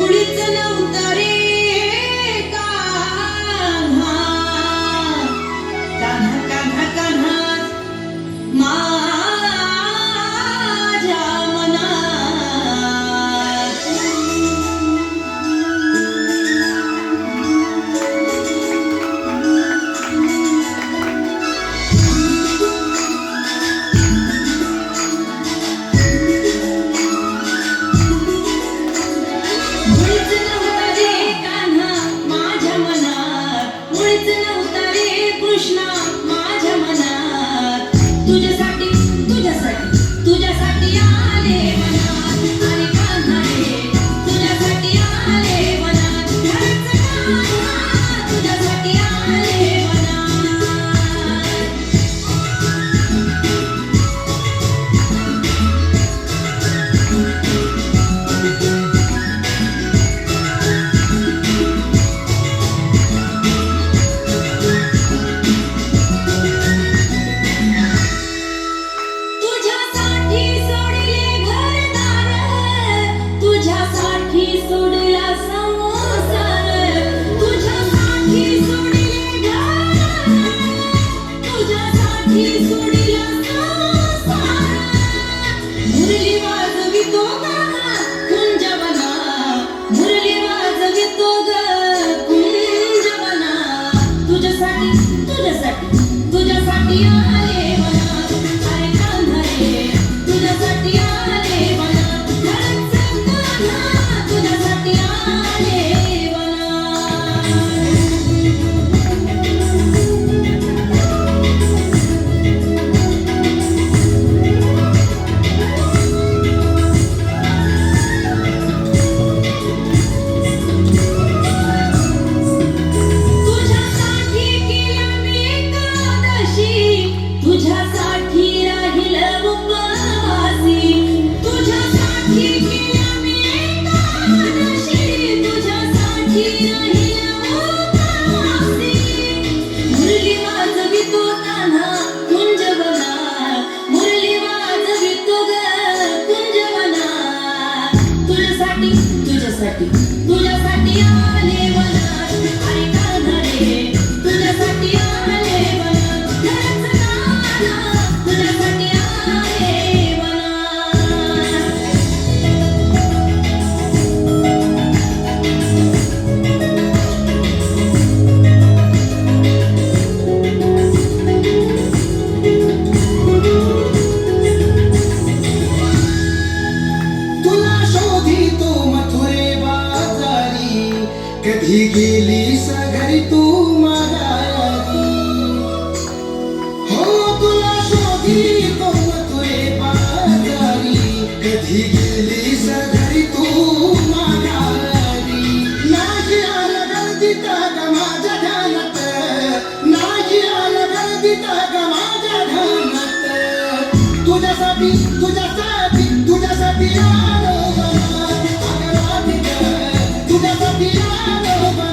उडीच न उतारे just have you สวัสดี कधी गेली सघरी तू मागायती हो तुला शोधी कोण तुझे पाजारी कधी गेली सघरी तू तुझ्यासाठी तुझ्या I'll